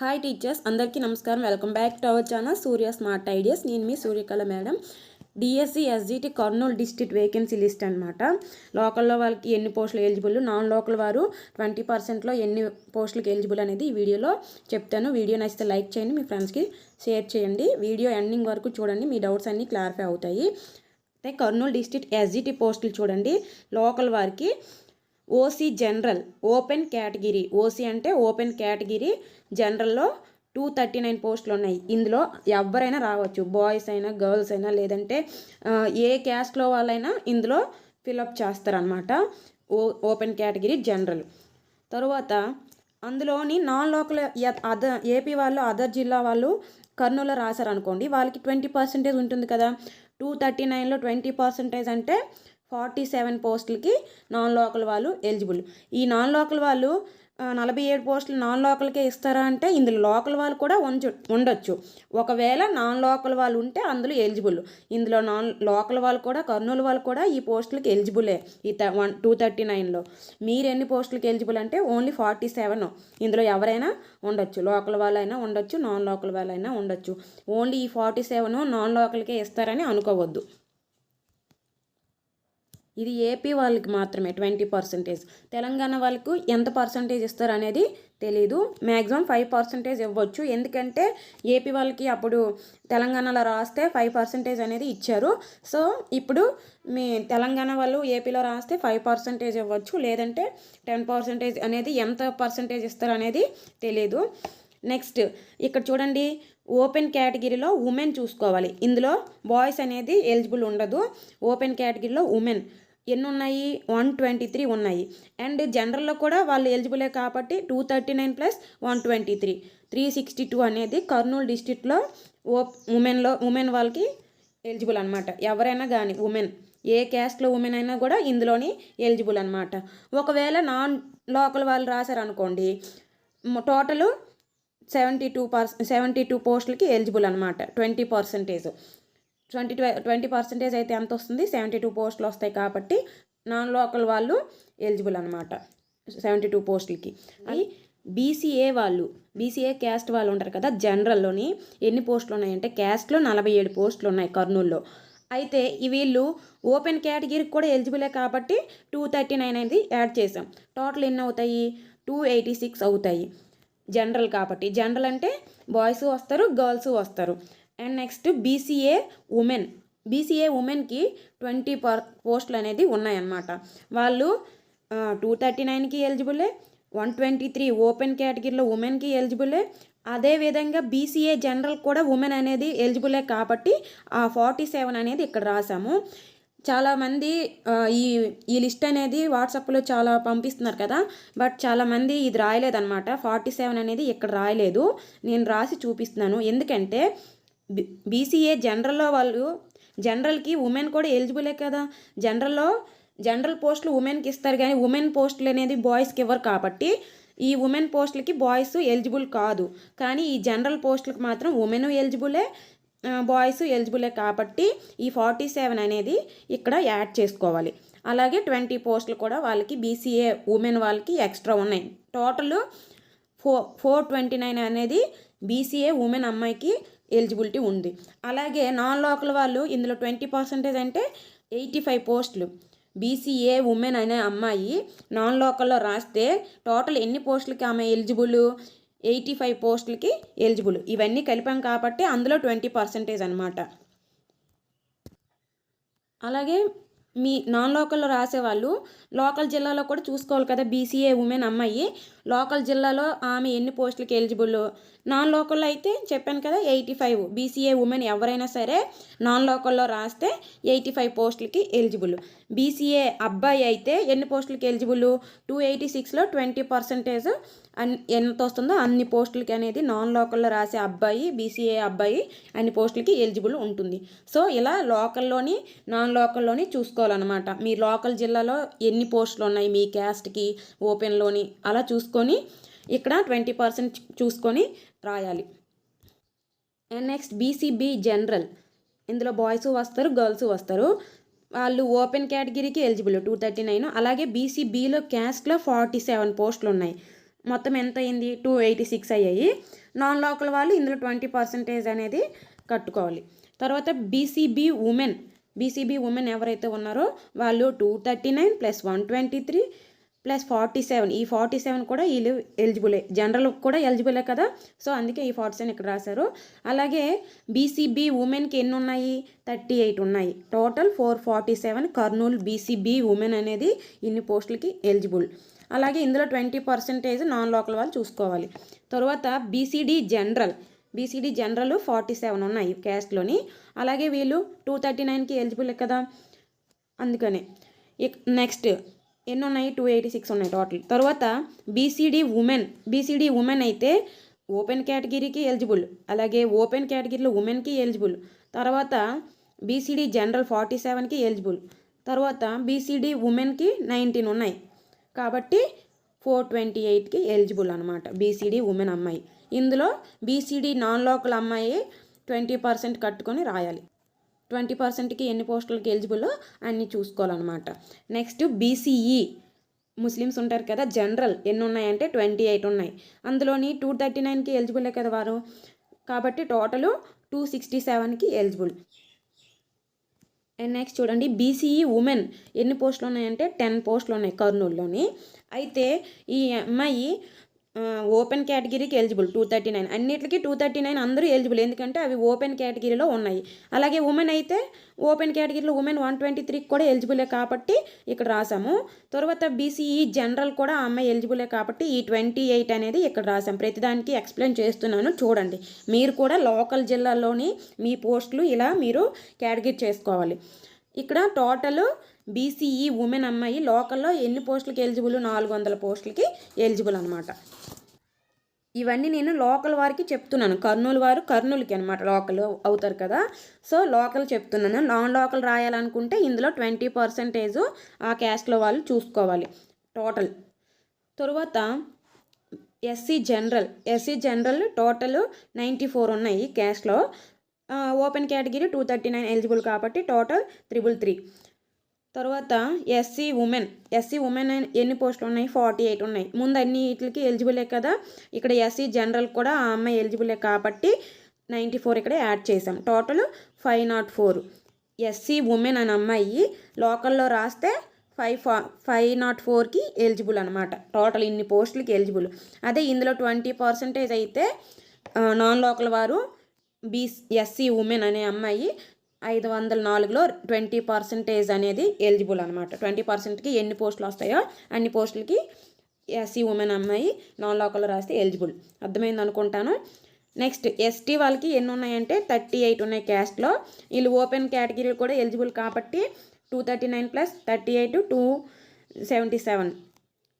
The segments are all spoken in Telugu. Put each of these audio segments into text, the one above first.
హాయ్ టీచర్స్ అందరికీ నమస్కారం. Welcome back to our channel Surya smart ideas నేను మీ Suryakala madam. DSC SGT Kurnool district vacancy list అనమాట లోకల్లో వాళ్ళకి ఎన్ని పోస్టులు ఎలిజిబుల్ నాన్ లోకల్ వారు ట్వంటీ పర్సెంట్లో ఎన్ని పోస్టులకు ఎలిజిబుల్ అనేది ఈ వీడియోలో చెప్తాను. వీడియో నచ్చితే లైక్ చేయండి మీ ఫ్రెండ్స్కి షేర్ చేయండి. వీడియో ఎండింగ్ వరకు చూడండి మీ డౌట్స్ అన్నీ క్లారిఫై అవుతాయి. అయితే కర్నూలు డిస్ట్రిక్ట్ ఎస్జిటి పోస్టులు చూడండి. లోకల్ వారికి OC general open category. OC అంటే ఓపెన్ కేటగిరీ జనరల్లో టూ థర్టీ నైన్ పోస్టులు ఉన్నాయి. ఇందులో ఎవరైనా రావచ్చు. బాయ్స్ అయినా గర్ల్స్ అయినా లేదంటే ఏ క్యాస్ట్లో వాళ్ళైనా ఇందులో ఫిలప్ చేస్తారనమాట ఓ ఓపెన్ కేటగిరీ జనరల్. తరువాత అందులోని నాన్ లోకల్ అదర్ ఏపీ వాళ్ళు అదర్ జిల్లా వాళ్ళు కర్నూలు రాశారనుకోండి వాళ్ళకి ట్వంటీ పర్సెంటేజ్ ఉంటుంది కదా. టూ థర్టీ నైన్లో ట్వంటీ పర్సెంటేజ్ అంటే ఫార్టీ సెవెన్ పోస్టులకి నాన్ లోకల్ వాళ్ళు ఎలిజిబుల్. ఈ నాన్ లోకల్ వాళ్ళు నలభై ఏడు పోస్టులు నాన్ లోకల్కే ఇస్తారా అంటే ఇందులో లోకల్ వాళ్ళు కూడా ఉంచు ఉండొచ్చు. ఒకవేళ నాన్ లోకల్ వాళ్ళు ఉంటే అందులో ఎలిజిబుల్. ఇందులో నాన్ లోకల్ వాళ్ళు కూడా కర్నూలు వాళ్ళు కూడా ఈ పోస్టులకి ఎలిజిబులే ఈ త వన్ టూ థర్టీ నైన్లో. మీరు ఎన్ని పోస్టులకి ఎలిజిబుల్ అంటే ఓన్లీ ఫార్టీ సెవెన్. ఇందులో ఎవరైనా ఉండొచ్చు. లోకల్ వాళ్ళైనా ఉండొచ్చు నాన్ లోకల్ వాళ్ళైనా ఉండొచ్చు. ఓన్లీ ఈ ఫార్టీ సెవెన్ నాన్ లోకల్కే ఇస్తారని అనుకోవద్దు. ఇది ఏపీ వాళ్ళకి మాత్రమే ట్వంటీ పర్సెంటేజ్. తెలంగాణ వాళ్ళకు ఎంత పర్సంటేజ్ ఇస్తారు అనేది తెలీదు. మ్యాక్సిమం ఫైవ్ పర్సెంటేజ్ ఇవ్వచ్చు. ఎందుకంటే ఏపీ వాళ్ళకి అప్పుడు తెలంగాణలో రాస్తే ఫైవ్ పర్సెంటేజ్ అనేది ఇచ్చారు. సో ఇప్పుడు మీ తెలంగాణ వాళ్ళు ఏపీలో రాస్తే ఫైవ్ పర్సెంటేజ్ ఇవ్వచ్చు. లేదంటే టెన్ పర్సెంటేజ్ అనేది ఎంత పర్సెంటేజ్ ఇస్తారు అనేది తెలీదు. నెక్స్ట్ ఇక్కడ చూడండి. ఓపెన్ కేటగిరీలో ఉమెన్ చూసుకోవాలి. ఇందులో బాయ్స్ అనేది ఎలిజిబుల్ ఉండదు. ఓపెన్ కేటగిరీలో ఉమెన్. ఎన్ని ఉన్నాయి వన్ ట్వంటీ త్రీ ఉన్నాయి. అండ్ జనరల్లో కూడా వాళ్ళు ఎలిజిబులే కాబట్టి two thirty nine plus one twenty three. Three sixty two అనేది కర్నూలు డిస్టిక్లో ఓ ఉమెన్లో ఉమెన్ వాళ్ళకి ఎలిజిబుల్ అనమాట ఎవరైనా కానీ ఉమెన్. ఏ క్యాస్ట్లో ఉమెన్ అయినా కూడా ఇందులోని ఎలిజిబుల్ అనమాట ఒకవేళ నాన్ లోకల్ వాళ్ళు రాశారనుకోండి టోటల్ సెవెంటీ టూ పర్స్ సెవెంటీ టూ పోస్టులకి ఎలిజిబుల్ అనమాట twenty percentage. Twenty twenty percentage అయితే ఎంత వస్తుంది సెవెంటీ టూ పోస్టులు వస్తాయి కాబట్టి నాన్ లోకల్ వాళ్ళు ఎలిజిబుల్ అనమాట సెవెంటీ టూ పోస్టులకి. అది. బీసీఏ వాళ్ళు బీసీఏ క్యాస్ట్ వాళ్ళు ఉంటారు కదా జనరల్లోని ఎన్ని పోస్టులు ఉన్నాయంటే క్యాస్ట్లో నలభై ఏడు పోస్టులు ఉన్నాయి కర్నూలులో. అయితే ఈ వీళ్ళు ఓపెన్ కేటగిరీకి కూడా ఎలిజిబులే కాబట్టి టూ థర్టీ నైన్ అనేది యాడ్ చేసాం టోటల్ ఎన్ని అవుతాయి? టూ ఎయిటీ సిక్స్ అవుతాయి జనరల్ కాబట్టి. జనరల్ అంటే బాయ్స్ వస్తారు గర్ల్స్ వస్తారు. And next BCA women BCA ఉమెన్కి ట్వంటీ పర్ పోస్టులు అనేది ఉన్నాయన్నమాట. వాళ్ళు టూ థర్టీ నైన్కి ఎలిజిబులే వన్ ట్వంటీ త్రీ ఓపెన్ కేటగిరీలో ఉమెన్కి ఎలిజిబులే అదేవిధంగా బీసీఏ జనరల్ కూడా ఉమెన్ అనేది ఎలిజిబులే కాబట్టి ఆ ఫార్టీ సెవెన్ అనేది ఇక్కడ రాసాము. చాలామంది ఈ ఈ లిస్ట్ అనేది వాట్సాప్లో చాలా పంపిస్తున్నారు కదా బట్ చాలామంది ఇది రాయలేదన్నమాట. ఫార్టీ సెవెన్ అనేది ఇక్కడ రాయలేదు. నేను రాసి చూపిస్తున్నాను. ఎందుకంటే బీసీఏ జనరల్లో వాళ్ళు జనరల్కి ఉమెన్ కూడా ఎలిజిబులే కదా. జనరల్లో జనరల్ పోస్టులు ఉమెన్కి ఇస్తారు కానీ ఉమెన్ పోస్టులు అనేది బాయ్స్కి ఇవ్వరు కాబట్టి ఈ ఉమెన్ పోస్టులకి బాయ్స్ ఎలిజిబుల్ కాదు. కానీ ఈ జనరల్ పోస్టులకు మాత్రం ఉమెన్ ఎలిజిబులే బాయ్స్ ఎలిజిబులే కాబట్టి ఈ ఫార్టీ సెవెన్ అనేది ఇక్కడ యాడ్ చేసుకోవాలి. అలాగే ట్వంటీ పోస్టులు కూడా వాళ్ళకి బీసీఏ ఉమెన్ వాళ్ళకి ఎక్స్ట్రా ఉన్నాయి. Total four four twenty nine అనేది బీసీఏ ఉమెన్ అమ్మాయికి ఎలిజిబిలిటీ ఉంది. అలాగే నాన్ లోకల్ వాళ్ళు ఇందులో ట్వంటీ పర్సెంటేజ్ అంటే ఎయిటీ ఫైవ్ పోస్టులు. బీసీఏ ఉమెన్ అనే అమ్మాయి నాన్ లోకల్లో రాస్తే టోటల్ ఎన్ని పోస్టులకి ఆమె ఎలిజిబుల్? ఎయిటీ ఫైవ్ పోస్టులకి ఎలిజిబుల్. ఇవన్నీ కలిపాం కాబట్టి అందులో ట్వంటీ పర్సెంటేజ్ అనమాట అలాగే మీ నాన్ లోకల్లో రాసేవాళ్ళు లోకల్ జిల్లాలో కూడా చూసుకోవాలి కదా బీసీఏ ఉమెన్ అమ్మాయి. లోకల్ జిల్లాలో ఆమె ఎన్ని పోస్టులకి ఎలిజిబుల్? నాన్ లోకల్లో అయితే చెప్పాను కదా ఎయిటీ ఫైవ్. బీసీఏ ఉమెన్ ఎవరైనా సరే నాన్ లోకల్లో రాస్తే ఎయిటీ ఫైవ్ పోస్టులకి ఎలిజిబుల్. బీసీఏ అబ్బాయి అయితే ఎన్ని పోస్టులకి ఎలిజిబుల్? టూ ఎయిటీ సిక్స్లో ట్వంటీ పర్సెంటేజ్ అన్ ఎంత వస్తుందో అన్ని పోస్టులకి అనేది నాన్ లోకల్లో రాసే అబ్బాయి బీసీఏ అబ్బాయి అన్ని పోస్టులకి ఎలిజిబుల్ ఉంటుంది. సో ఇలా లోకల్లోని నాన్ లోకల్లోని చూసుకోవాలన్నమాట. మీ లోకల్ జిల్లాలో ఎన్ని పోస్టులు ఉన్నాయి? మీ క్యాస్ట్కి ఓపెన్లోని అలా చూసుకొని ఇక్కడ ట్వంటీ పర్సెంట్ చూసుకొని రాయాలి. నెక్స్ట్ బీసీబీ జనరల్ ఇందులో బాయ్స్ వస్తారు గర్ల్స్ వస్తారు. వాళ్ళు ఓపెన్ కేటగిరీకి ఎలిజిబుల్ టూ థర్టీ నైన్ అలాగే బీసీబీలో క్యాస్ట్లో ఫార్టీ సెవెన్ పోస్టులు ఉన్నాయి. మొత్తం ఎంత అయింది? టూ ఎయిటీ సిక్స్ అయ్యాయి. నాన్ లోకల్ వాళ్ళు ఇందులో ట్వంటీ పర్సెంటేజ్ అనేది కట్టుకోవాలి. తర్వాత బీసీబీ ఉమెన్ బీసీబీ ఉమెన్ ఎవరైతే ఉన్నారో వాళ్ళు two thirty nine plus one twenty three plus forty seven. ఈ ఫార్టీ సెవెన్ కూడా వీళ్ళు ఎలిజిబులే. జనరల్ కూడా ఎలిజిబులే కదా. సో అందుకే ఈ ఫార్టీ సెవెన్ ఇక్కడ రాశారు. అలాగే బీసీబీ ఉమెన్కి ఎన్ని ఉన్నాయి థర్టీ ఎయిట్ ఉన్నాయి. Total four forty seven Kurnool BCB women అనేది ఇన్ని పోస్టులకి ఎలిజిబుల్. అలాగే ఇందులో ట్వంటీ పర్సెంటేజ్ నాన్ లోకల్ వాళ్ళు చూసుకోవాలి. తర్వాత BCD general. BCD general forty seven ఉన్నాయి క్యాస్ట్లోని. అలాగే వీళ్ళు టూ థర్టీ నైన్కి ఎలిజిబుల్ కదా. అందుకనే. ఇక్ నెక్స్ట్ ఎన్ని ఉన్నాయి టూ ఎయిటీ సిక్స్ ఉన్నాయి టోటల్ తర్వాత బీసీడీ ఉమెన్ బీసీడీ ఉమెన్ అయితే ఓపెన్ కేటగిరీకి ఎలిజిబుల్ అలాగే ఓపెన్ కేటగిరీలో ఉమెన్కి ఎలిజిబుల్ తర్వాత బీసీడీ జనరల్ ఫార్టీ సెవెన్కి ఎలిజిబుల్ తర్వాత బీసీడీ ఉమెన్కి నైన్టీన్ ఉన్నాయి. కాబట్టి ఫోర్ ట్వంటీ ఎయిట్కి ఎలిజిబుల్ అనమాట బీసీడీ ఉమెన్ అమ్మాయి. ఇందులో బీసీడీ నాన్ లోకల్ అమ్మాయి ట్వంటీ పర్సెంట్ కట్టుకొని రాయాలి. ట్వంటీ పర్సెంట్కి ఎన్ని పోస్టులకి ఎలిజిబుల్ అన్ని చూసుకోవాలన్నమాట. నెక్స్ట్ బీసీఈ ముస్లిమ్స్ ఉంటారు కదా జనరల్ ఎన్ని ఉన్నాయంటే ట్వంటీ ఎయిట్ ఉన్నాయి. అందులోని టూ థర్టీ నైన్కి ఎలిజిబులే కదా వారు. కాబట్టి టోటల్ టూ సిక్స్టీ సెవెన్కి ఎలిజిబుల్. అండ్ నెక్స్ట్ చూడండి బీసీఈ ఉమెన్ ఎన్ని పోస్టులు ఉన్నాయంటే టెన్ పోస్టులు ఉన్నాయి కర్నూలులోని. అయితే ఈ అమ్మాయి ఓపెన్ కేటగిరీకి ఎలిజిబుల్ టూ థర్టీ నైన్ అన్నిటికీ టూ థర్టీ నైన్ అందరూ ఎలిజిబుల్ ఎందుకంటే అవి ఓపెన్ కేటగిరీలో ఉన్నాయి. అలాగే ఉమెన్ అయితే ఓపెన్ కేటగిరీలో ఉమెన్ వన్ ట్వంటీ త్రీకి కూడా ఎలిజిబులే కాబట్టి ఇక్కడ రాసాము. తర్వాత బీసీఈ జనరల్ కూడా ఆ అమ్మాయి ఎలిజిబులే కాబట్టి ఈ ట్వంటీ ఎయిట్ అనేది ఇక్కడ రాసాం. ప్రతిదానికి ఎక్స్ప్లెయిన్ చేస్తున్నాను. చూడండి. మీరు కూడా లోకల్ జిల్లాలోని మీ పోస్టులు ఇలా మీరు కేటగిరీ చేసుకోవాలి. ఇక్కడ టోటల్ బీసీఈ ఉమెన్ అమ్మాయి లోకల్లో ఎన్ని పోస్టులకి ఎలిజిబుల్ నాలుగు వందల పోస్టులకి ఎలిజిబుల్ అనమాట ఇవన్నీ నేను లోకల్ వారికి చెప్తున్నాను. కర్నూలు వారు కర్నూలుకి అనమాట లోకల్ అవుతారు కదా. సో లోకల్ చెప్తున్నాను. నాన్ లోకల్ రాయాలనుకుంటే ఇందులో ట్వంటీ పర్సెంటేజ్ ఆ క్యాస్ట్లో వాళ్ళు చూసుకోవాలి. టోటల్. తరువాత SC general. SC general total ninety four ఉన్నాయి క్యాస్ట్లో. Open category two thirty nine eligible కాబట్టి టోటల్ త్రిబుల్ త్రీ. తర్వాత ఎస్సీ ఉమెన్. ఎస్సీ ఉమెన్ ఎన్ని పోస్టులు ఉన్నాయి? ఫార్టీ ఎయిట్ ఉన్నాయి. ముందు అన్ని వీటికి ఎలిజిబులే కదా? ఇక్కడ ఎస్సీ జనరల్ కూడా ఆ అమ్మాయి ఎలిజిబులే కాబట్టి నైంటీ ఫోర్ ఇక్కడ యాడ్ చేసాం total five nought four. SC women అనే అమ్మాయి లోకల్లో రాస్తే ఫైవ్ ఫా ఫైవ్ నాట్ ఫోర్కి ఎలిజిబుల్ అనమాట టోటల్ ఇన్ని పోస్టులకి ఎలిజిబుల్. అదే ఇందులో ట్వంటీ పర్సెంటేజ్ అయితే నాన్ లోకల్ వారు బీ ఎస్సీ ఉమెన్ అనే అమ్మాయి ఐదు వందల నాలుగులో ట్వంటీ పర్సెంటేజ్ అనేది ఎలిజిబుల్ అనమాట ట్వంటీ పర్సెంట్కి ఎన్ని పోస్టులు వస్తాయో అన్ని పోస్టులకి ఎస్సీ ఉమెన్ అమ్మాయి నాన్ లోకల్లో రాస్తే ఎలిజిబుల్. అర్థమైంది అనుకుంటాను. నెక్స్ట్ ఎస్టీ వాళ్ళకి ఎన్ని ఉన్నాయంటే థర్టీ ఎయిట్ ఉన్నాయి క్యాస్ట్లో. వీళ్ళు ఓపెన్ కేటగిరీలు కూడా ఎలిజిబుల్ కాబట్టి two thirty nine plus thirty eight two seventy seven.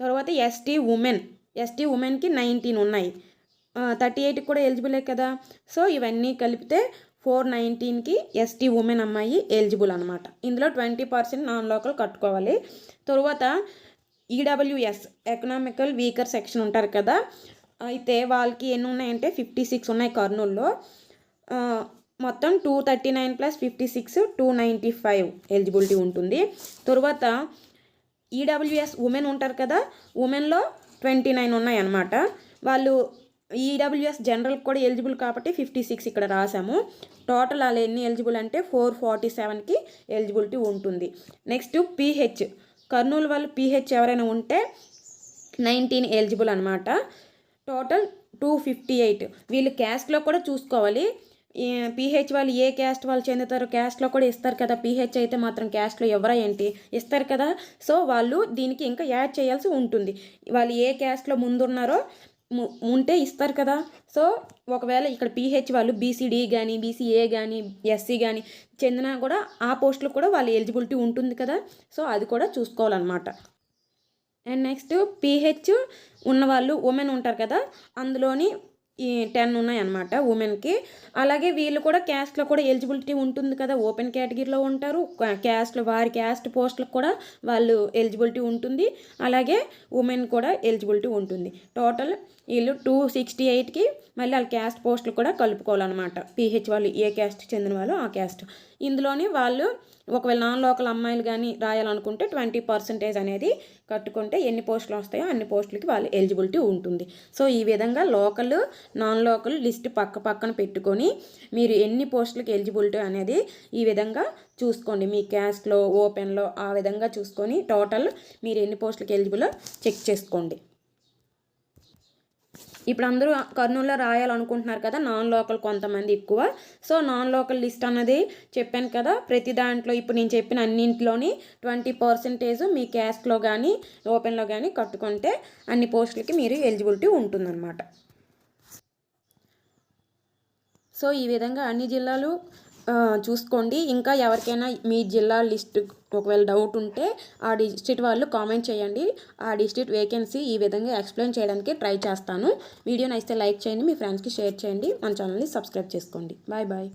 తర్వాత ఎస్టీ ఉమెన్ ఎస్టీ ఉమెన్కి నైన్టీన్ ఉన్నాయి. థర్టీ ఎయిట్కి కూడా ఎలిజిబులే కదా. సో ఇవన్నీ కలిపితే ఫోర్ నైన్టీన్కి ఎస్టీ ఉమెన్ అమ్మాయి ఎలిజిబుల్ అనమాట ఇందులో ట్వంటీ పర్సెంట్ నాన్ లోకల్ కట్టుకోవాలి. తరువాత ఈడబ్ల్యూఎస్ ఎకనామికల్ వీకర్ సెక్షన్ ఉంటారు కదా అయితే వాళ్ళకి ఎన్ని ఉన్నాయంటే ఫిఫ్టీ సిక్స్ ఉన్నాయి కర్నూల్లో. మొత్తం two thirty nine plus fifty six two ninety five eligibility ఉంటుంది. తరువాత ఈడబ్ల్యూఎస్ ఉమెన్ ఉంటారు కదా ఉమెన్లో ట్వంటీ నైన్ ఉన్నాయి అన్నమాట. వాళ్ళు ఈడబ్ల్యూఎస్ జనరల్ కూడా ఎలిజిబుల్ కాబట్టి ఫిఫ్టీ సిక్స్ ఇక్కడ రాసాము. టోటల్ అలా ఎన్ని ఎలిజిబుల్ అంటే ఫోర్ ఫార్టీ సెవెన్కి ఎలిజిబిలిటీ ఉంటుంది. Next PH. కర్నూలు వాళ్ళు పీహెచ్ ఎవరైనా ఉంటే నైన్టీన్ ఎలిజిబుల్ అనమాట టోటల్ టూ ఫిఫ్టీ ఎయిట్. వీళ్ళు క్యాస్ట్లో కూడా చూసుకోవాలి. పీహెచ్ వాళ్ళు ఏ క్యాస్ట్ వాళ్ళు చెందుతారో క్యాస్ట్లో కూడా ఇస్తారు కదా. పీహెచ్ అయితే మాత్రం క్యాస్ట్లో ఎవరా ఏంటి? ఇస్తారు కదా. సో వాళ్ళు దీనికి ఇంకా యాడ్ చేయాల్సి ఉంటుంది. వాళ్ళు ఏ క్యాస్ట్లో ముందున్నారో ఉంటే ఇస్తారు కదా. సో ఒకవేళ ఇక్కడ పీహెచ్ వాళ్ళు బీసీడీ కానీ బీసీఏ కానీ ఎస్సీ కానీ చెందినా కూడా ఆ పోస్టులు కూడా వాళ్ళ ఎలిజిబిలిటీ ఉంటుంది కదా. సో అది కూడా చూసుకోవాలన్నమాట. అండ్ నెక్స్ట్ పీహెచ్ ఉన్నవాళ్ళు ఉమెన్ ఉంటారు కదా. అందులోని ఈ టెన్ ఉన్నాయన్నమాట ఉమెన్కి అలాగే వీళ్ళు కూడా క్యాస్ట్లో కూడా ఎలిజిబిలిటీ ఉంటుంది కదా ఓపెన్ కేటగిరీలో ఉంటారు. క్యాస్ట్లో వారి క్యాస్ట్ పోస్టులకు కూడా వాళ్ళు ఎలిజిబిలిటీ ఉంటుంది. అలాగే ఉమెన్ కూడా ఎలిజిబిలిటీ ఉంటుంది. టోటల్ వీళ్ళు టూ సిక్స్టీ ఎయిట్కి మళ్ళీ వాళ్ళ క్యాస్ట్ పోస్టులు కూడా కలుపుకోవాలన్నమాట. పీహెచ్ వాళ్ళు ఏ క్యాస్ట్ చెందిన వాళ్ళు ఆ క్యాస్ట్ ఇందులోనే వాళ్ళు ఒకవేళ నాన్ లోకల్ అమ్మాయిలు కానీ రాయాలనుకుంటే ట్వంటీ పర్సెంటేజ్ అనేది కట్టుకుంటే ఎన్ని పోస్టులు వస్తాయో అన్ని పోస్టులకి వాళ్ళు ఎలిజిబిలిటీ ఉంటుంది. సో ఈ విధంగా లోకల్ నాన్ లోకల్ లిస్ట్ పక్క పక్కన పెట్టుకొని మీరు ఎన్ని పోస్టులకి ఎలిజిబిలిటీ అనేది ఈ విధంగా చూసుకోండి. మీ క్యాస్ట్లో ఓపెన్లో ఆ విధంగా చూసుకొని టోటల్ మీరు ఎన్ని పోస్టులకి ఎలిజిబుల్ చెక్ చేసుకోండి. ఇప్పుడు అందరూ కర్నూలులో రాయాలనుకుంటున్నారు కదా నాన్ లోకల్ కొంతమంది ఎక్కువ. సో నాన్ లోకల్ లిస్ట్ అన్నది చెప్పాను కదా ప్రతి దాంట్లో ఇప్పుడు నేను చెప్పిన అన్నింటిలోని ట్వంటీ పర్సెంటేజ్ మీ క్యాస్ట్లో కానీ ఓపెన్లో కానీ కట్టుకుంటే అన్ని పోస్టులకి మీరు ఎలిజిబిలిటీ ఉంటుందన్నమాట. సో ఈ విధంగా అన్ని జిల్లాలు చూసుకోండి. ఇంకా ఎవరికైనా మీ జిల్లా లిస్ట్ ఒకవేళ డౌట్ ఉంటే ఆ డిస్ట్రిక్ట్ వాళ్ళు కామెంట్ చేయండి. ఆ డిస్ట్రిక్ట్ వేకెన్సీ ఈ విధంగా ఎక్స్ప్లెయిన్ చేయడానికి ట్రై చేస్తాను. వీడియో నచ్చితే లైక్ చేయండి మీ ఫ్రెండ్స్కి షేర్ చేయండి. మన ఛానల్ని సబ్స్క్రైబ్ చేసుకోండి. Bye bye.